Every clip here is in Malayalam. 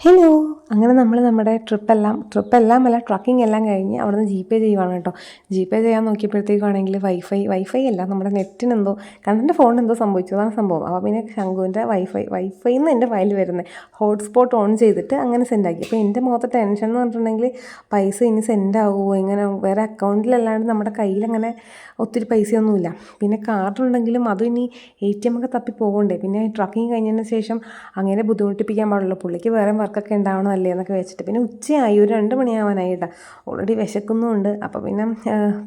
ഹലോ അങ്ങനെ നമ്മൾ നമ്മുടെ ട്രിപ്പെല്ലാം ട്രിപ്പെല്ലാം അല്ല ട്രക്കിംഗ് എല്ലാം കഴിഞ്ഞ് അവിടുന്ന് ജി പേ ചെയ്യുവാണ് കേട്ടോ. ജി പേ ചെയ്യാൻ നോക്കിയപ്പോഴത്തേക്കാണെങ്കിൽ വൈഫൈ വൈഫൈ അല്ല നമ്മുടെ നെറ്റിന് എന്തോ കണ്ടന്റെ ഫോണിന് എന്തോ സംഭവിച്ചു. അതാണ് സംഭവം. അപ്പോൾ പിന്നെ ശംഖുവിന്റെ വൈഫൈ വൈഫൈ എന്ന് എന്റെ ഫയൽ വരുന്നത് ഹോട്ട്സ്പോട്ട് ഓൺ ചെയ്തിട്ട് അങ്ങനെ സെൻഡ് ആക്കി. അപ്പോൾ എന്റെ മുഖത്ത് ടെൻഷൻ എന്ന് പറഞ്ഞിട്ടുണ്ടെങ്കിൽ പൈസ ഇനി സെൻഡ് ആകുമോ ഇങ്ങനെ വേറെ അക്കൗണ്ടിലല്ലാണ്ട് നമ്മുടെ കയ്യിലങ്ങനെ ഒത്തിരി പൈസയൊന്നുമില്ല. പിന്നെ കാർഡുണ്ടെങ്കിലും അതും ഇനി എ ടി എം ഒക്കെ തപ്പി പോകണ്ടേ പിന്നെ ട്രക്കിങ് കഴിഞ്ഞതിന് ശേഷം അങ്ങനെ ബുദ്ധിമുട്ടിപ്പിക്കാൻ പാടുള്ളൂ പുള്ളിക്ക് വേറെ വർക്കൊക്കെ ഉണ്ടാവണമല്ലേ എന്നൊക്കെ വെച്ചിട്ട്. പിന്നെ ഉച്ചയായി ഒരു രണ്ട് മണിയാവാനായി കേട്ടോ ഓൾറെഡി വിശക്കുന്നുമുണ്ട്. അപ്പോൾ പിന്നെ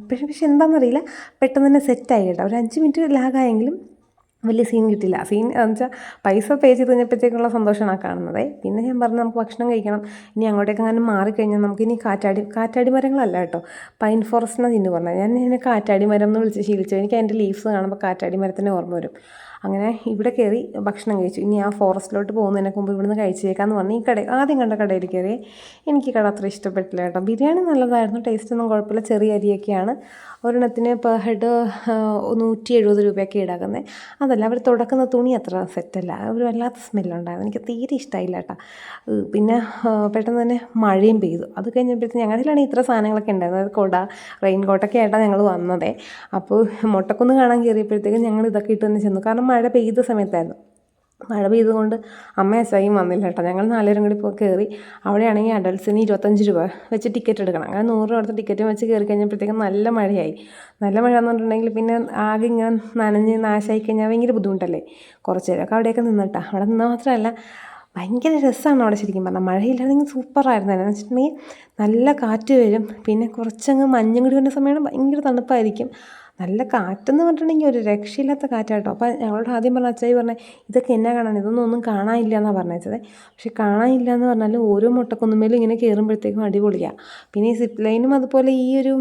പക്ഷേ പക്ഷെ എന്താണെന്നറിയില്ല പെട്ടെന്ന് തന്നെ സെറ്റായി കേട്ടോ ഒരു അഞ്ച് മിനിറ്റ് ലാഗായെങ്കിലും വലിയ സീൻ കിട്ടില്ല. സീൻ എന്ന് വെച്ചാൽ പൈസ പേ ചെയ്ത് കഴിഞ്ഞപ്പോഴത്തേക്കുള്ള സന്തോഷമാണ് കാണുന്നത്. പിന്നെ ഞാൻ പറഞ്ഞു നമുക്ക് ഭക്ഷണം കഴിക്കണം. ഇനി അങ്ങോട്ടേക്ക് അങ്ങനെ മാറിക്കഴിഞ്ഞാൽ നമുക്ക് ഇനി കാറ്റാടി കാറ്റാടി മരങ്ങളല്ല കേട്ടോ പൈൻ ഫോറസ്റ്റ് എന്നാണ് തിന്നു പറഞ്ഞത്. ഞാൻ ഇതിനെ കാറ്റാടി മരം എന്ന് വിളിച്ച് ശീലിച്ചു. എനിക്ക് അതിന്റെ ലീവ്സ് കാണുമ്പോൾ കാറ്റാടി മരത്തിന്റെ ഓർമ്മ വരും. അങ്ങനെ ഇവിടെ കയറി ഭക്ഷണം കഴിച്ചു. ഇനി ആ ഫോറസ്റ്റിലോട്ട് പോകുന്നതിനൊക്കെ മുമ്പ് ഇവിടുന്ന് കഴിച്ചേക്കാന്ന് പറഞ്ഞ് ഈ കട ആദ്യം കണ്ട കടയിൽ കയറി. എനിക്ക് കട അത്ര ഇഷ്ടപ്പെട്ടില്ല കേട്ടോ. ബിരിയാണി നല്ലതായിരുന്നു ടേസ്റ്റ് ഒന്നും കുഴപ്പമില്ല. ചെറിയ അരിയൊക്കെയാണ്. ഒരെണ്ണത്തിന് പെർ ഹെഡ് നൂറ്റി എഴുപത് രൂപയൊക്കെ ഈടാക്കുന്നത് അതല്ല അവർ തുടക്കുന്ന തുണി അത്ര സെറ്റല്ല ഒരു വല്ലാത്ത സ്മെല്ലുണ്ടായിരുന്നു എനിക്ക് തീരെ ഇഷ്ടമായില്ല കേട്ടോ. പിന്നെ പെട്ടെന്ന് തന്നെ മഴയും പെയ്തു. അത് കഴിഞ്ഞപ്പോഴത്തേക്ക് ഞങ്ങളുടെയിലാണ് ഇത്ര സാധനങ്ങളൊക്കെ ഉണ്ടായിരുന്നു അതായത് കൊട റെയിൻ കോട്ടൊക്കെ ആയിട്ടാണ് ഞങ്ങൾ വന്നതേ. അപ്പോൾ മുട്ടക്കുന്ന് കാണാൻ കയറിയപ്പോഴത്തേക്കും ഞങ്ങൾ ഇതൊക്കെ ഇട്ട് തന്നെ ചെന്നു. കാരണം മഴ പെയ്ത സമയത്തായിരുന്നു. മഴ പെയ്തുകൊണ്ട് അമ്മ അച്ചായും വന്നില്ല കേട്ടോ. ഞങ്ങൾ നാലുപേരും കൂടി പോയി കയറി അവിടെയാണെങ്കിൽ അഡൽസിന് ഇരുപത്തഞ്ച് രൂപ വെച്ച് ടിക്കറ്റ് എടുക്കണം. അങ്ങനെ നൂറ് രൂപ അടുത്ത ടിക്കറ്റ് വെച്ച് കയറി കഴിഞ്ഞപ്പോഴത്തേക്കും നല്ല മഴയായി. നല്ല മഴ എന്ന് പിന്നെ ആകെ ഇങ്ങനെ നനഞ്ഞ് നാശമായി കഴിഞ്ഞാൽ ഭയങ്കര ബുദ്ധിമുട്ടല്ലേ? കുറച്ച് നേരമൊക്കെ അവിടെയൊക്കെ നിന്നിട്ടാ അവിടെ നിന്ന് മാത്രമല്ല ഭയങ്കര രസമാണ് അവിടെ ശരിക്കും പറഞ്ഞാൽ. മഴയില്ലായിരുന്നെങ്കിൽ സൂപ്പറായിരുന്നു എന്ന് വെച്ചിട്ടുണ്ടെങ്കിൽ നല്ല കാറ്റ് വരും. പിന്നെ കുറച്ചങ്ങ് മഞ്ഞും കൂടി വരുന്ന സമയമാണ് ഭയങ്കര തണുപ്പായിരിക്കും. നല്ല കാറ്റെന്ന് പറഞ്ഞിട്ടുണ്ടെങ്കിൽ ഒരു രക്ഷയില്ലാത്ത കാറ്റാട്ടോ. അപ്പോൾ ഞങ്ങളോട് ആദ്യം പറഞ്ഞ അച്ചായി പറഞ്ഞത് ഇതൊക്കെ എന്നാ കാണാൻ? ഇതൊന്നും ഒന്നും കാണാനില്ല എന്നാണ് പറഞ്ഞത് പക്ഷേ കാണാനില്ല എന്ന് പറഞ്ഞാൽ ഓരോ മുട്ടക്കൊന്നുമേലും ഇങ്ങനെ കയറുമ്പോഴത്തേക്കും അടിപൊളിയാണ് പിന്നെ ഈ സിപ്പ് ലൈനും അതുപോലെ ഈ ഒരു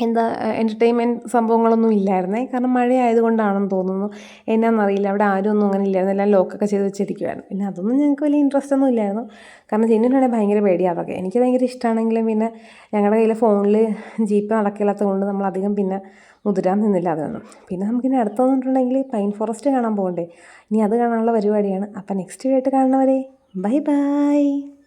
എന്താ എന്റർടൈൻമെന്റ് സംഭവങ്ങളൊന്നും ഇല്ലായിരുന്നേ. കാരണം മഴ ആയതുകൊണ്ടാണെന്ന് തോന്നുന്നു. എന്നാന്നറിയില്ല. അവിടെ ആരും ഒന്നും അങ്ങനെ ഇല്ലായിരുന്നു. എല്ലാം ലോക്കൊക്കെ ചെയ്ത് വെച്ചിരിക്കുവായിരുന്നു. പിന്നെ അതൊന്നും ഞങ്ങൾക്ക് വലിയ ഇൻട്രസ്റ്റ് ഒന്നും ഇല്ലായിരുന്നു. കാരണം ജെന്നിനാണെങ്കിൽ ഭയങ്കര പേടിയാണ് അതൊക്കെ. എനിക്ക് ഭയങ്കര ഇഷ്ടമാണെങ്കിലും പിന്നെ ഞങ്ങളുടെ കയ്യിൽ ഫോണിൽ ജീപ്പ് നടക്കില്ലാത്തത് കൊണ്ട് നമ്മൾ അധികം പിന്നെ മുതിരാൻ നിന്നില്ല അതൊന്നും. പിന്നെ നമുക്കിനി അടുത്തു വന്നിട്ടുണ്ടെങ്കിൽ പൈൻ ഫോറസ്റ്റ് കാണാൻ പോകണ്ടേ. ഇനി അത് കാണാനുള്ള പരിപാടിയാണ്. അപ്പം നെക്സ്റ്റ് വീഡിയോ ആയിട്ട് കാണുന്നവരെ ബൈ ബൈ